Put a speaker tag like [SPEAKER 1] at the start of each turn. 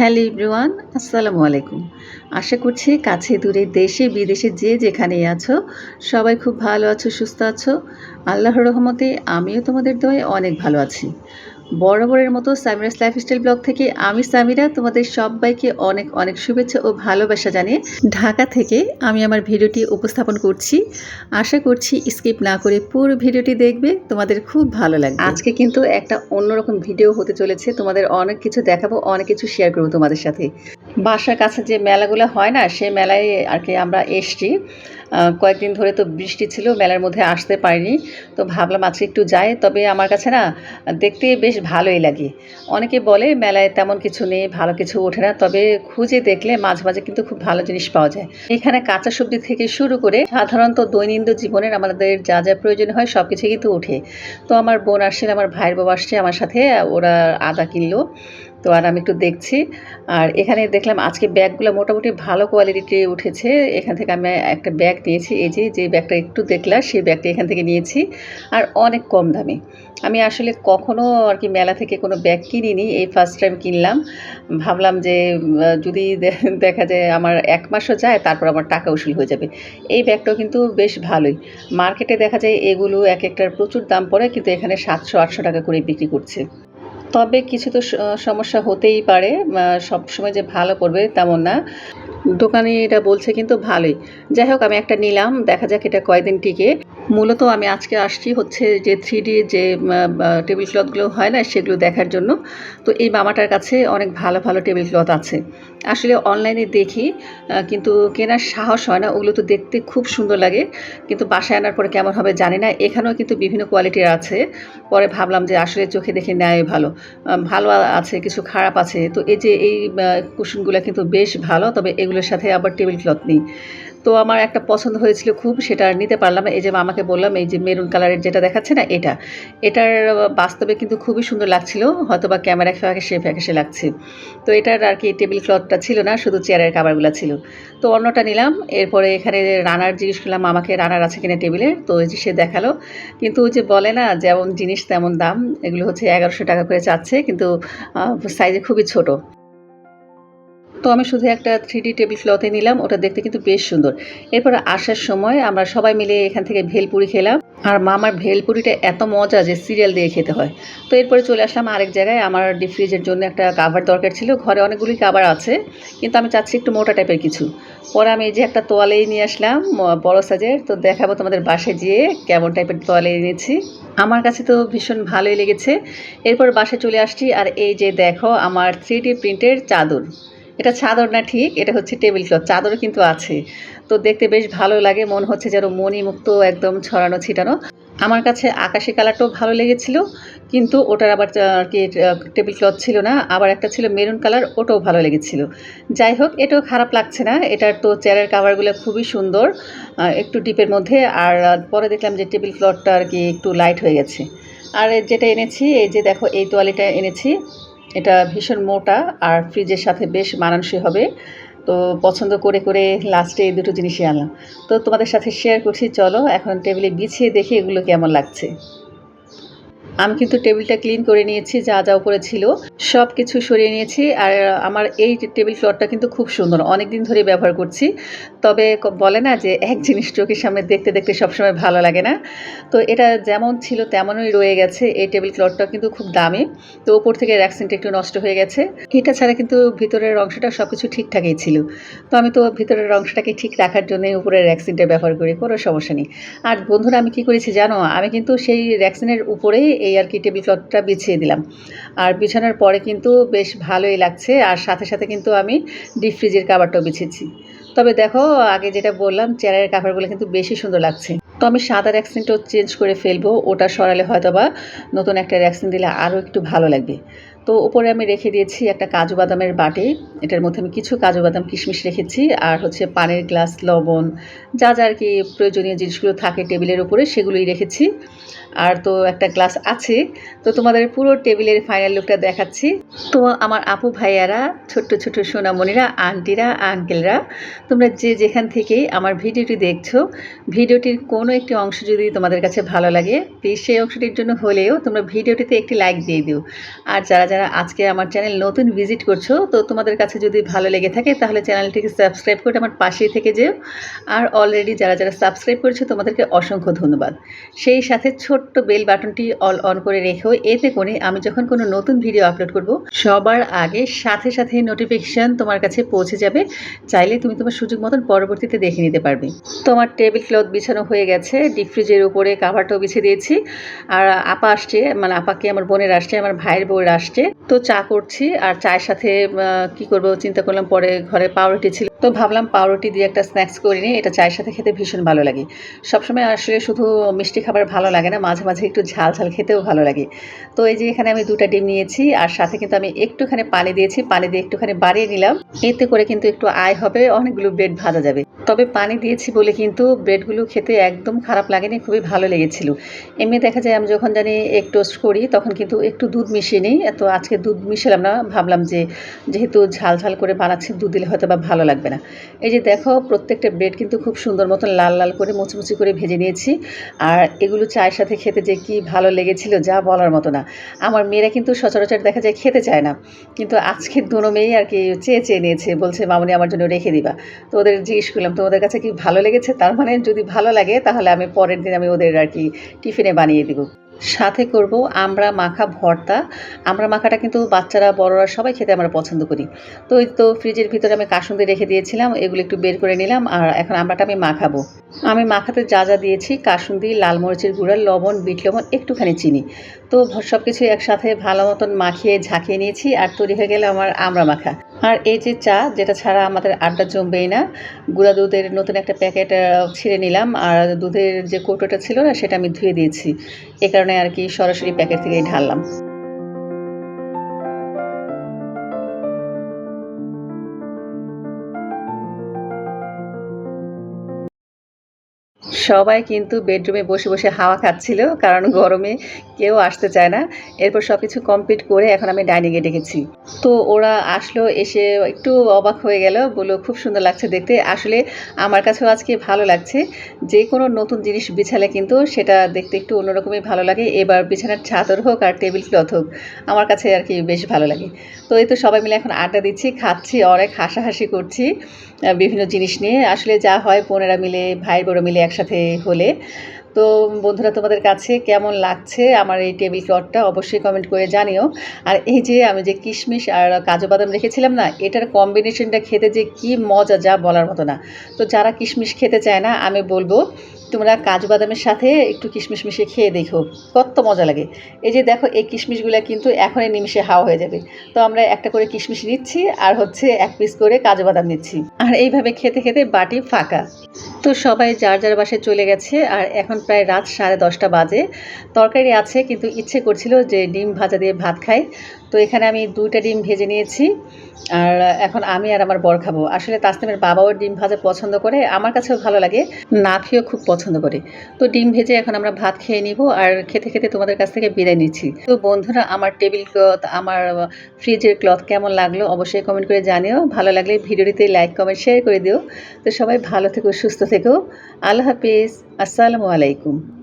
[SPEAKER 1] Hello ইব্রুয়ান আসসালামু আলাইকুম। আশা করছি কাছে দূরে দেশে, বিদেশে যে যেখানেই আছো, সবাই খুব ভালো আছো, সুস্থ আছো। আল্লাহর রহমতে আমিও তোমাদের দয়ে অনেক ভালো আছি। বরাবরের মতো সামিরাস লাইফস্টাইল ব্লগ থেকে আমি সামিরা, তোমাদের সবাইকে অনেক অনেক শুভেচ্ছা ও ভালোবাসা জানিয়ে ঢাকা থেকে আমি আমার ভিডিওটি উপস্থাপন করছি। আশা করছি স্কিপ না করে পুরো ভিডিওটি দেখবে, তোমাদের খুব ভালো লাগবে। আজকে কিন্তু একটা অন্যরকম ভিডিও হতে চলেছে, তোমাদের অনেক কিছু দেখাবো, অনেক কিছু শেয়ার করব তোমাদের সাথে। বাসার কাছে যে মেলাগুলো হয় না সেই মেলায় আর কি আমরা এসছি। কয়েকদিন ধরে তো বৃষ্টি ছিল, মেলার মধ্যে আসতে পারিনি। তো ভাবলাম আজকে একটু যাই, তবে আমার কাছে না দেখতে বেশ ভালোই লাগে। অনেকে বলে মেলায় তেমন কিছু নেই, ভালো কিছু ওঠে না, তবে খুঁজে দেখলে মাঝে মাঝে কিন্তু খুব ভালো জিনিস পাওয়া যায়। এখানে কাঁচা সবজি থেকে শুরু করে সাধারণত দৈনন্দিন জীবনের আমাদের যা যা প্রয়োজন হয় সব কিছু কিন্তু ওঠে। তো আমার বোন আসছিল আমার ভাইয়ের বাবা আসছে, আমার সাথে ওরা আদা কিনলো। তো আর আমি একটু দেখছি। আর এখানে দেখলাম আজকে ব্যাগগুলো মোটামুটি ভালো কোয়ালিটিতে উঠেছে। এখান থেকে আমি একটা ব্যাগ নিয়েছি এই যে যে ব্যাগটা একটু দেখলাম, সেই ব্যাগটা এখান থেকে নিয়েছি আর অনেক কম দামে। আমি আসলে কখনো আর কি মেলা থেকে কোনো ব্যাগ কিনিনি, এই ফার্স্ট টাইম কিনলাম। ভাবলাম যে যদি দেখা যায় আমার এক মাসও যায়, তারপর আমার টাকা উসুল হয়ে যাবে। এই ব্যাগটাও কিন্তু বেশ ভালোই। মার্কেটে দেখা যায় এগুলো এক একটার প্রচুর দাম পড়ে, কিন্তু এখানে সাতশো, আটশো টাকা করে বিক্রি করছে। তবে কিছু তো সমস্যা হতেই পারে। সব সময় যে ভালো করবে তেমন না। দোকানি এটা বলছে কিন্তু ভালোই। যাই হোক, আমি একটা নিলাম, দেখা যাক এটা কয়দিন টিকে। মূলত আমি আজকে আসছি হচ্ছে যে থ্রি যে টেবিল ক্লথগুলো হয় না, সেগুলো দেখার জন্য। তো এই মামাটার কাছে অনেক ভালো ভালো টেবিল ক্লথ আছে। আসলে অনলাইনে দেখি কিন্তু কেনার সাহস হয় না। ওগুলো তো দেখতে খুব সুন্দর লাগে। কিন্তু বাসায় আনার পরে কেমন হবে জানি না। এখানেও কিন্তু বিভিন্ন কোয়ালিটির আছে। পরে ভাবলাম যে আসলে চোখে দেখে নেয় ভালো। ভালো আছে, কিছু খারাপ আছে। তো এই যে এই কুশনগুলো কিন্তু বেশ ভালো। তবে এগুলোর সাথে আবার টেবিল ক্লথ নেই। তো আমার একটা পছন্দ হয়েছিল খুব, সেটা নিতে পারলাম এই যে মামাকে বললাম, এই যে মেরুন কালারের যেটা দেখাচ্ছে না, এটা। এটার বাস্তবে কিন্তু খুবই সুন্দর লাগছিল হয়তো বা ক্যামেরা ফ্যাকাশে ফ্যাকাশে লাগছে। তো এটার আর কি টেবিল ক্লথটা ছিল না, শুধু চেয়ারের কাভারগুলো ছিল। তো অন্যটা নিলাম, এরপরে এখানে রানার জিজ্ঞেস করলাম মামাকে রানার আছে কিনা টেবিলে তো ওই যে সে দেখাল। কিন্তু ওই যে বলে না, যেমন জিনিস তেমন দাম, এগুলো হচ্ছে এগারোশো টাকা করে চাচ্ছে, কিন্তু সাইজে খুবই ছোট। তো আমি শুধু একটা থ্রি ডি টেবিল ক্লথে নিলাম, ওটা দেখতে কিন্তু বেশ সুন্দর। এরপর আসার সময় আমরা সবাই মিলে এখান থেকে ভেলপুরি খেলাম। আর মামার ভেলপুরিটা এত মজা যে সিরিয়াল দিয়ে খেতে হয়। তো এরপরে চলে আসলাম আরেক জায়গায়, আমার ডিপ ফ্রিজের জন্য একটা কাভার দরকার ছিল। ঘরে অনেকগুলি কাভার আছে, কিন্তু আমি চাচ্ছি একটু মোটা টাইপের কিছু। পরে আমি এই যে একটা তোয়ালেই নিয়ে আসলাম বড় সাইজের তো দেখাবো তোমাদের বাসায় যেয়ে কেমন টাইপের তোয়ালে এনেছি। আমার কাছে তো ভীষণ ভালোই লেগেছে। এরপর বাসায় চলে আসছি, আর এই যে দেখো আমার থ্রি প্রিন্টের চাদর। এটা চাদর না ঠিক, এটা হচ্ছে টেবিল ক্লথ চাদরও কিন্তু আছে। তো দেখতে বেশ ভালো লাগে, মনে হচ্ছে যেন মণিমুক্ত, একদম ছড়ানো ছিটানো। আমার কাছে আকাশি কালারটাও ভালো লেগেছিল, কিন্তু ওটার আবার আর কি টেবিল ক্লথ ছিল না, আবার একটা ছিল মেরুন কালার ওটাও ভালো লেগেছিল। যাই হোক, এটাও খারাপ লাগছে না, এটার তো চেয়ারের কাভারগুলো খুবই সুন্দর একটু ডিপের মধ্যে, আর পরে দেখলাম যে টেবিল ক্লথটা আর কি একটু লাইট হয়ে গেছে। আর যেটা এনেছি, এই যে দেখো, এই তোয়ালিটা এনেছি। এটা ভীষণ মোটা আর ফ্রিজের সাথে বেশ মানানসই হবে। তো পছন্দ করে করে লাস্টে এই দুটো জিনিসই আনলাম। তো তোমাদের সাথে শেয়ার করছি, চলো এখন টেবিলে বিছিয়ে দেখি এগুলো কেমন লাগছে। আমি কিন্তু টেবিলটা ক্লিন করে নিয়েছি, যা যা উপরে ছিল সব কিছু সরিয়ে নিয়েছি। আর আমার এই টেবিল ক্লথটা কিন্তু খুব সুন্দর অনেক দিন ধরে ব্যবহার করছি। তবে বলে না যে এক জিনিস চোখের সামনে দেখতে দেখতে সবসময় ভালো লাগে না। তো এটা যেমন ছিল তেমনই রয়ে গেছে, এই টেবিল ক্লথটা কিন্তু খুব দামি। তো উপর থেকে র্যাকসিনটা একটু নষ্ট হয়ে গেছে। এটা ছাড়া কিন্তু ভিতরের অংশটা সব কিছু ঠিকঠাকই ছিল। তো আমি তো ভিতরের অংশটাকে ঠিক রাখার জন্য উপরের র্যাকসিনটা ব্যবহার করি, কোনো সমস্যা নেই। আর বন্ধুরা, আমি কি করেছি জানো? আমি কিন্তু সেই র্যাকসিনের উপরেই এই আর কি টেবিল ক্লথটা বিছিয়ে দিলাম। আর বিছানোর পরে কিন্তু বেশ ভালোই লাগছে, আর সাথে সাথে কিন্তু আমি ডিপ ফ্রিজের কাভারটাও বিছেছি তবে দেখো, আগে যেটা বললাম, চেয়ারের কাভারগুলো কিন্তু বেশি সুন্দর লাগছে। তো আমি সাদা র্যাক্সিনটাও চেঞ্জ করে ফেলব, ওটা সরালে হয়তো বা নতুন একটা র্যাক্সিন দিলে আরও একটু ভালো লাগবে। তো ওপরে আমি রেখে দিয়েছি একটা কাজু বাদামের বাটি। এটার মধ্যে আমি কিছু কাজু বাদাম কিশমিশ রেখেছি। আর হচ্ছে পানির গ্লাস, লবণ, যা যা আর কি প্রয়োজনীয় জিনিসগুলো থাকে টেবিলের উপরে, সেগুলোই রেখেছি। আর তো একটা গ্লাস আছে। তো তোমাদের পুরো টেবিলের ফাইনাল লুকটা দেখাচ্ছি। তো আমার আপু ভাইয়ারা, ছোট্ট ছোট্ট সোনামণিরা, আন্টিরা, আঙ্কেলরা, তোমরা যে যেখান থেকে আমার ভিডিওটি দেখছ, ভিডিওটির কোনো একটি অংশ যদি তোমাদের কাছে ভালো লাগে প্লিজ সেই অংশটির জন্য হলেও তোমরা ভিডিওটিতে একটি লাইক দিয়ে দিও। আর যারা যারা আজকে আমার চ্যানেল নতুন ভিজিট করছ, তো তোমাদের কাছে যদি ভালো লেগে থাকে, তাহলে চ্যানেলটিকে সাবস্ক্রাইব করে আমার পাশেই থেকে যেও। আর অলরেডি যারা যারা সাবস্ক্রাইব করেছ, তোমাদেরকে অসংখ্য ধন্যবাদ। সেই সাথে ছোট্ট বেল বাটনটি অল অন করে রেখেও এতে করে আমি যখন কোনো নতুন ভিডিও আপলোড করব, সবার আগে সাথে সাথে নোটিফিকেশান তোমার কাছে পৌঁছে যাবে। চাইলে তুমি তোমার সুযোগ মতন পরবর্তীতে দেখে নিতে পারবে। তোমার টেবিল ক্লথ বিছানো হয়ে গেছে ডিপ ফ্রিজের উপরে কাভারটাও বিছিয়ে দিয়েছি। আর আপা আসছে মানে আপাকে আমার বোনের আসছে, আমার ভাইয়ের বউয়ের আসছে। তো চা করছি আর চায়ের সাথে কি করব চিন্তা করলাম পরে ঘরে পাউরুটি ছিল তো ভাবলাম পাউরুটি দিয়ে একটা স্ন্যাক্স করে নিই, এটা চায়ের সাথে খেতে ভীষণ ভালো লাগে। সবসময় আসলে শুধু মিষ্টি খাবার ভালো লাগে না, মাঝে মাঝে একটু ঝাল ঝাল খেতেও ভালো লাগে। তো এই যে এখানে আমি দুটা ডিম নিয়েছি, আর সাথে কিন্তু আমি একটুখানি পানি দিয়েছি, পানি দিয়ে একটুখানি বাড়িয়ে নিলাম। এতে করে কিন্তু একটু আয় হবে, অনেকগুলো ব্রেড ভাজা যাবে। তবে পানি দিয়েছি বলে কিন্তু ব্রেডগুলো খেতে একদম খারাপ লাগেনি, খুবই ভালো লেগেছিল। এমনি দেখা যায় আমি যখন জানি এক টোস্ট করি, তখন কিন্তু একটু দুধ মিশিয়ে নিই। তো আজকে দুধ মিশালাম না, ভাবলাম যে যেহেতু ঝাল ঝাল করে বানাচ্ছি, দুধ দিলে হয়তো বা ভালো লাগবে। না। এই যে দেখো, প্রত্যেকটা ব্রেড কিন্তু খুব সুন্দর মতন লাল লাল করে, মুচমুচি করে ভেজে নিয়েছি। আর এগুলো চায়ের সাথে খেতে যে কি ভালো লেগেছিল, যা বলার মতো না। আমার মেয়েরা কিন্তু সচরাচর দেখা যায় খেতে চায় না। কিন্তু আজকে দুনো মেয়েই আর কি চেয়ে চেয়ে নিয়েছে, বলছে, মামনি, আমার জন্য রেখে দিবা। তো ওদের জিজ্ঞেস করলাম, তোমাদের কাছে কি ভালো লেগেছে? তার মানে যদি ভালো লাগে, তাহলে আমি পরের দিন আমি ওদের আর কি টিফিনে বানিয়ে দিব। সাথে করব আমরা মাখা ভর্তা। আমরা মাখাটা কিন্তু বাচ্চারা, বড়রা সবাই খেতে আমরা পছন্দ করি। তো ওই তো ফ্রিজের ভিতরে আমি কাসুন্দি রেখে দিয়েছিলাম, এগুলো একটু বের করে নিলাম আর এখন আমরাটা আমি মাখাবো। আমি মাখাতে যা যা দিয়েছি, কাসুন্দি, লাল মরিচের গুঁড়া, লবণ, বিট লবণ, একটুখানি চিনি। তো সব কিছু একসাথে ভালো মতন মাখিয়ে ঝাঁকিয়ে নিয়েছি আর তৈরি হয়ে গেলে আমার আমরা মাখা। আর এই যে চা, যেটা ছাড়া আমাদের আড্ডা জমবেই না, গুঁড়া দুধের নতুন একটা প্যাকেট ছিঁড়ে নিলাম, আর দুধের যে কৌটোটা ছিল না, সেটা আমি ধুয়ে দিয়েছি। এ কারণে আর কি সরাসরি প্যাকেট থেকেই ঢাললাম। সবাই কিন্তু বেডরুমে বসে বসে হাওয়া খাচ্ছিল, কারণ গরমে কেউ আসতে চায় না। এরপর সব কিছু কমপ্লিট করে এখন আমি ডাইনিংয়ে ডেকেছি। তো ওরা আসলো, এসে একটু অবাক হয়ে গেল, বলল, খুব সুন্দর লাগছে দেখতে। আসলে আমার কাছেও আজকে ভালো লাগছে। যে কোনো নতুন জিনিস বিছালে কিন্তু সেটা দেখতে একটু অন্যরকমই ভালো লাগে। এবার বিছানার চাদর হোক আর টেবিল ক্লথ হোক, আমার কাছে আর কি বেশ ভালো লাগে। তো এই তো সবাই মিলে এখন আড্ডা দিচ্ছি, খাচ্ছি, অনেক হাসাহাসি করছি বিভিন্ন জিনিস নিয়ে। আসলে যা হয় বোনেরা মিলে ভাই বড় মিলে একসাথে হলে। তো বন্ধুরা, তোমাদের কাছে কেমন লাগছে আমার এই টেবিল ক্লথটা অবশ্যই কমেন্ট করে জানিও। আর এই যে আমি যে কিশমিশ আর কাজু বাদাম রেখেছিলাম না, এটার কম্বিনেশনটা খেতে যে কি মজা যা বলার মতো না। তো যারা কিশমিশ খেতে চায় না, আমি বলব তোমরা কাজু বাদামের সাথে একটু কিশমিশ মিশিয়ে খেয়ে দেখো। কত মজা লাগে। এই যে দেখো, এই কিশমিশগুলো কিন্তু এখনই নিমিশে হাওয়া হয়ে যাবে। তো আমরা একটা করে কিশমিশ নিচ্ছি আর হচ্ছে এক পিস করে কাজু বাদাম নিচ্ছি। আর এইভাবে খেতে খেতে বাটি ফাঁকা। তো সবাই যার যার বাসায় চলে গেছে, আর এখন প্রায় রাত সাড়ে দশটা বাজে। তরকারি আছে, কিন্তু ইচ্ছে করছিল যে ডিম ভাজা দিয়ে ভাত খাই। তো এখানে আমি দুইটা ডিম ভেজে নিয়েছি। আর এখন আমি আর আমার বর খাব। আসলে তাসলিমের বাবাও ডিম ভাজা পছন্দ করে, আমার কাছেও ভালো লাগে নাফিও খুব পছন্দ করে। তো ডিম ভেজে এখন আমরা ভাত খেয়ে নিব আর খেতে খেতে তোমাদের কাছ থেকে বিদায় নিচ্ছি। তো বন্ধুরা, আমার টেবিল ক্লথ, আমার ফ্রিজের ক্লথ কেমন লাগল অবশ্যই কমেন্ট করে জানিও। ভালো লাগলে ভিডিওটিতে লাইক, কমেন্ট, শেয়ার করে দিও। তো সবাই ভালো থেকো, সুস্থ থেকো। আল্লাহ হাফিজ। আসসালামু আলাইকুম।